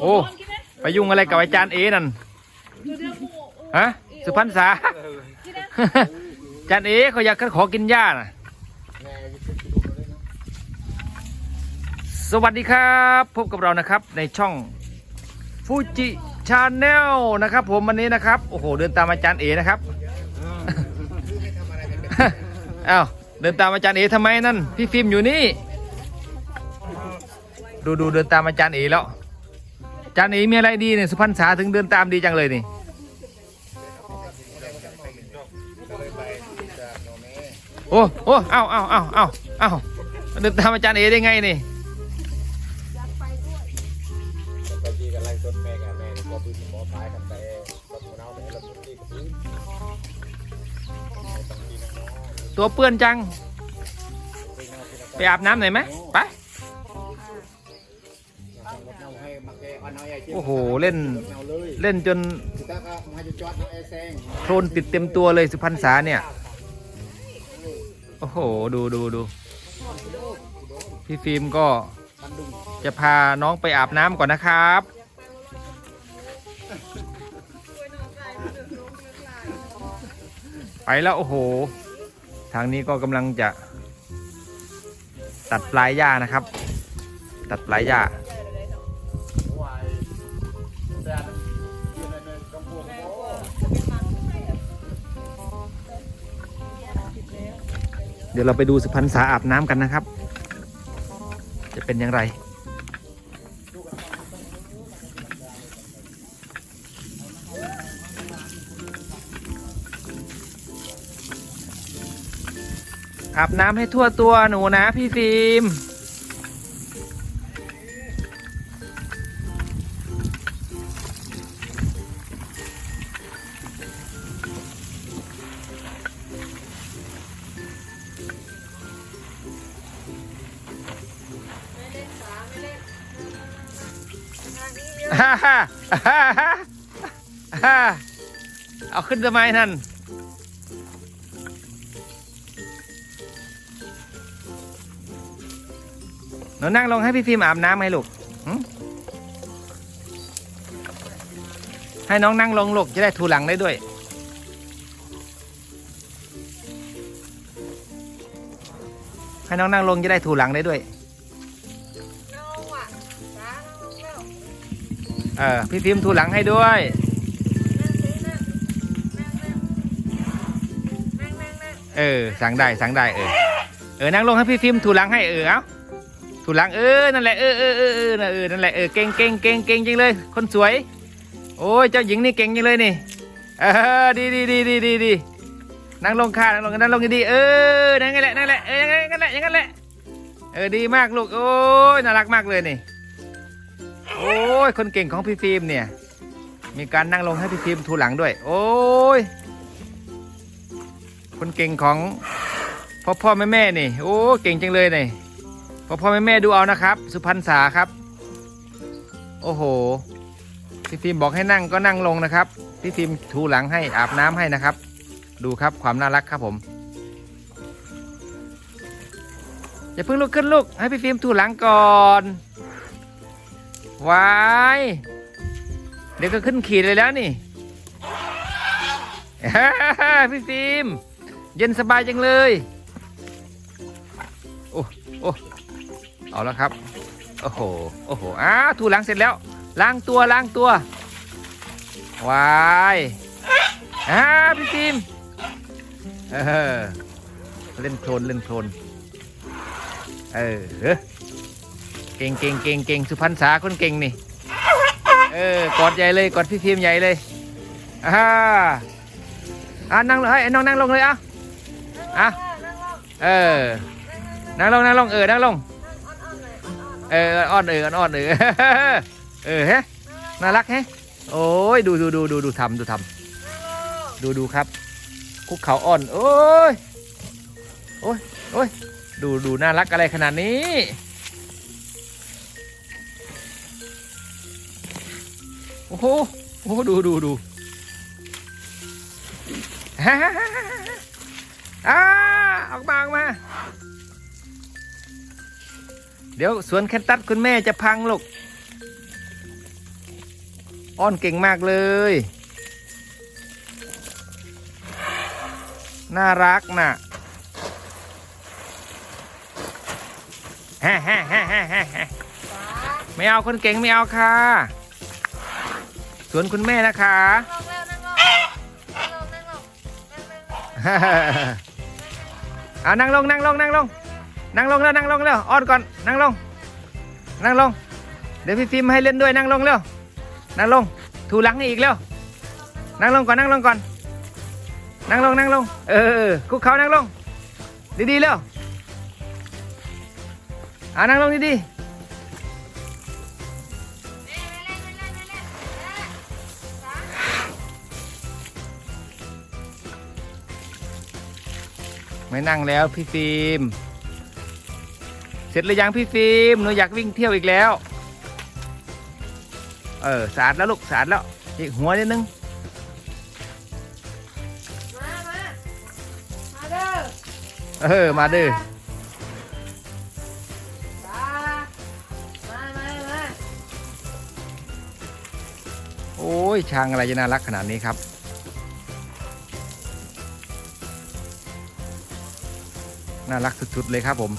โอ้ไปยุ่งอะไรกับอาจารย์เอนั่นฮะสุพรรณษาอาจารย์เอเขาอยากขอกินหญ้าน่ะสวัสดีครับ พบกับเรานะครับในช่องฟูจิชาแนลนะครับ ผมวันนี้นะครับโอ้โหเดินตามอาจารย์เอนะครับอ้าวเดินตามอาจารย์เอทำไมนั่นพี่ฟิล์มอยู่นี่ ดูดูเดินตามอาจารย์เอแล้ว จารย์เอมีอะไรดีเนี่ยสุพรรณษาถึงเดินตามดีจังเลยนี่โอ้โอ้เอ้าเอ้าเอ้าเอ้าเอ้าเดินตามอาจารย์เอได้ไงนี่ได้ไปให้เราพื้นที่กับพื้นไม่ต้องกินนะเนาะตัวเปื้อนจัง ไปอาบน้ำหน่อยไหมไป โอ้โห เล่นเอาเลยเล่นจนสุดท้ายก็มาจะจอดเอาไอ้แซงโคลนติดเต็มตัวเลยสุพรรณษาเนี่ย โอ้โห ดูดูดูพี่ฟิล์มก็บันดุงจะพาน้องไปอาบน้ำก่อนนะครับ ไปแล้ว โอ้โห ทางนี้ก็กำลังจะตัดปลายหญ้านะครับ ตัดปลายหญ้า ดี๋ยวเราไปดูสุพรรณษาอาบน้ำกันนะครับ จะเป็นอย่างไร อาบน้ำให้ทั่วตัวหนูนะพี่ฟิล์ม ฮ่าฮ่าฮ่าเอาขึ้นทำไมนั่นหนูนั่งลงให้พี่ฟิล์มอาบน้ำไหมลูก ให้น้องนั่งลงลูกจะได้ถูหลังได้ด้วย ให้น้องนั่งลงจะได้ถูหลังได้ด้วย เออพี่ฟิล์มถูหลังให้ด้วยเออสั่งได้สั่งได้เออเออนั่งลงให้พี่ฟิล์มถูหลังให้เออเอาถูหลังเออนั่นแหละเออเออเออเออนั่นเออนั่นแหละเออเก่งเก่งเก่งเก่งจริงเลย คนสวย โอ้ยเจ้าหญิงนี่เก่งจริงเลยนี่เออดีดีดีดีดีดีนั่งลงค่ะนั่งลงนั่งลงดีเออนั่นไงแหละนั่นแหละเออยังไงนั่นแหละย่งนั้นแหละเออดีมากลูกโอ้ยน่ารักมากเลยนี่ โอ้ยคนเก่งของพี่ฟิล์มเนี่ย มีการนั่งลงให้พี่ฟิล์มทูหลังด้วย โอ้ยคนเก่งของพ่อพ่อแม่แม่นี่ โอ้เก่งจังเลยนี่พ่อพ่อแม่แม่ดูเอานะครับ สุพรรณษาครับ โอ้โหพี่ฟิล์มบอกให้นั่งก็นั่งลงนะครับพี่ฟิล์มทูหลังให้อาบน้ำให้นะครับ ดูครับความน่ารักครับผมอย่าเพิ่งลุกขึ้นลูกให้พี่ฟิล์มทูหลังก่อน วายเดี๋ยวก็ขึ้นขีดเลยแล้วนี่พี่ฟิล์มเย็นสบายจังเลย โอ้โอ้เอาแล้วครับ โอ้โห โอ้โห อ้าถูหลังเสร็จแล้ว ล้างตัวล้างตัว วายอ้าพี่ฟิล์มเออเล่นโคลนเล่นโคลนเออ เก่งเก่งเก่งเก่งสุพรรณษาคนเก่งนี่ เออกอดใหญ่เลยกอดพี่ฟิล์มใหญ่เลยอ่าอ่านั่งเลยเฮ้น้องนั่งลงเลยอะอะเออนั่งลงนั่งลงเออนั่งลงเอออ่อนเอออ่อนเออเออเฮ้น่ารักแฮะโอ้ยดูดูดูดูดูทำดูทำดูดูครับคุกเขาอ่อนโอ้ยโอ้ยโอ้ยดูดูน่ารักอะไรขนาดนี้ โอ้โหโอ้โหดูดูดูฮ่าฮ่าฮ่าฮ่าอ่าออกมาออกมา เดี๋ยวสวนแคนตัสคุณแม่จะพังลูกอ้อนเก่งมากเลย น่ารักน่ะแฮ่แฮ่แฮ่แฮ่แฮ่แฮ่ไม่เอาคนเก่งไม่เอาค่ะ ส่วนคุณแม่นะคะนั่งลงแล้วนั่งลงนั่งลงนั่งลงนั่งลงเอานั่งลงนั่งลงแล้วนั่งลงแล้วอ้อนก่อนนั่งลง นั่งลง เดี๋ยวพี่ฟิล์มให้เล่นด้วยนั่งลงเร็วนั่งลงถูหลังให้อีกเร็วนั่งลงก่อนนั่งลงก่อน นั่งลงนั่งลง เออคุกเขานั่งลง ดีๆเร็วอ่านั่งลงดีๆ ไม่นั่งแล้วพี่ฟิล์มเสร็จหรือยังพี่ฟิล์มหนูอยากวิ่งเที่ยวอีกแล้ว เออสะอาดแล้วลูกสะอาดแล้วอีกหัวนิดนึงมามามาเด้อเออมาดื้อมามามามาโอ้ยช้างอะไรจะน่ารักขนาดนี้ครับ น่ารักสุดๆเลยครับผม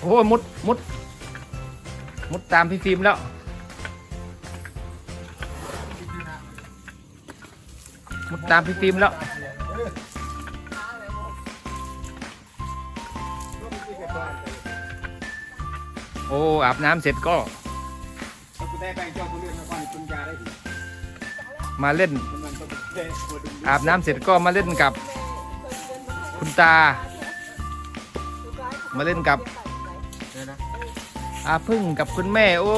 โอ้ยมุดมุดมุดตามพี่ฟิล์มแล้ว ตามพี่ฟิล์มแล้ว โอ้อาบน้ำเสร็จก็ถ้าคุณได้แบ่งเจ้าคุณเรื่องนครคุณยาได้ดิมาเล่นมันมันต้องเต้นหัวดึงอาบน้ำเสร็จก็มาเล่นกับ คุณตา มาเล่นกับเนี่ยนะอาพึ่งกับคุณแม่ โอ้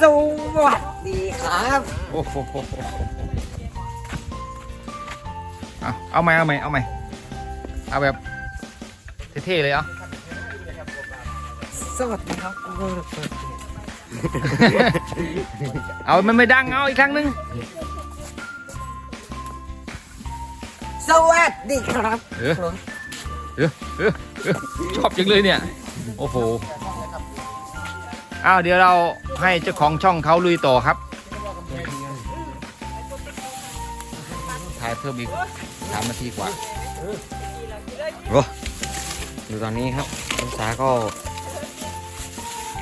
สวัสดีครับ โอ้โห เอาเอาไหมเอาไหมเอาไหมเอาแบบเท่ๆเลยเอาสวัสดีครับเอามันไม่ดังเอาอีกครั้งหนึงสวัสดีครับเออเออเออเออชอบจังเลยเนี่ย โอ้โหอ้าวเดี๋ยวเราให้เจ้าของช่องเขาลุยต่อครับ เพิ่มอีกสามนาทีกว่าดูตอนนี้ครับคุณสาก็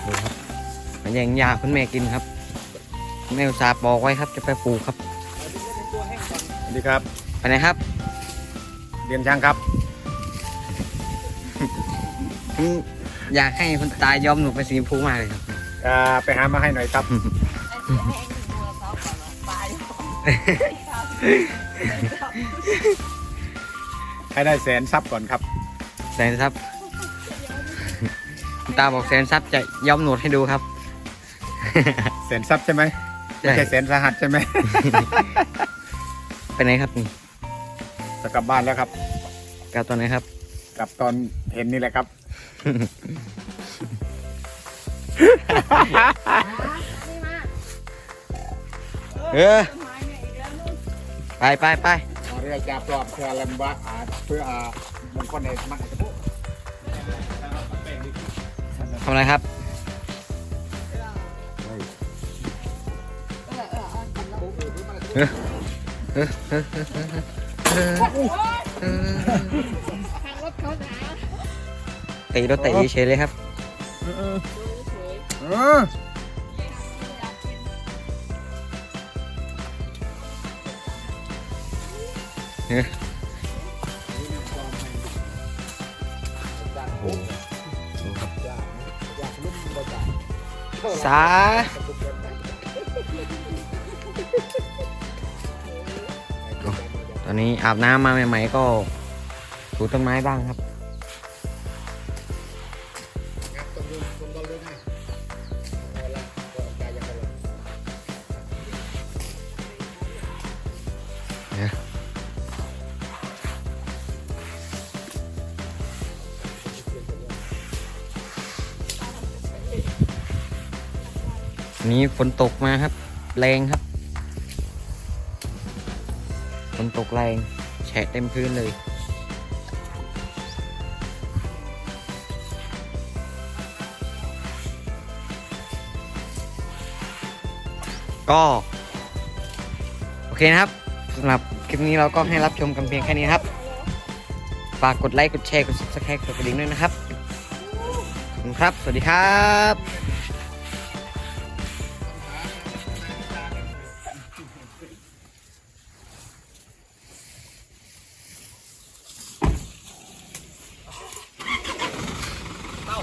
ดูครับมันยังยาคุณแม่กินครับคุณแม่อุตสาห์บอกไว้ครับจะไปปลูกครับสวัสดีครับไปไหนครับ เรียนช่างครับผมอยากให้คุณตายอมหนูไปสีชมพูมากเลยครับอ่าไปหามาให้หน่อยครับ ให้ได้แสนซับก่อนครับ แสนทรัพย์คุณตาบอกแสนทรัพย์จะยอมหนวดให้ดูครับ แสนซับใช่ไหมใช่ ไม่ใช่แสนสาหัสใช่ไหม ไปไหนครับนี่จะกลับบ้านแล้วครับ กลับตอนไหนครับ กลับตอนเห็นนี่แหละครับนี่มาเออไปไปไปเรือจับรอบเพื่อลำบากอาเพื่ออามันก็ในมันจะพูดทำอะไรครับทางรถเขาหนาตีรถเตะเฉยเลยครับ เออ สาตอนนี้อาบน้ำมาใหม่ๆก็ถูต้นไม้บ้างครับ นี้ฝนตกมาครับ แรงครับ ฝนตกแรงแฉะเต็มพื้นเลย ก็ โอเคนะครับสำหรับคลิปนี้เราก็ให้รับชมกันเพียงแค่นี้ครับ ฝากกดไลค์ กดแชร์ กด subscribe กดกระดิ่งด้วยนะครับ ขอบคุณครับ สวัสดีครับ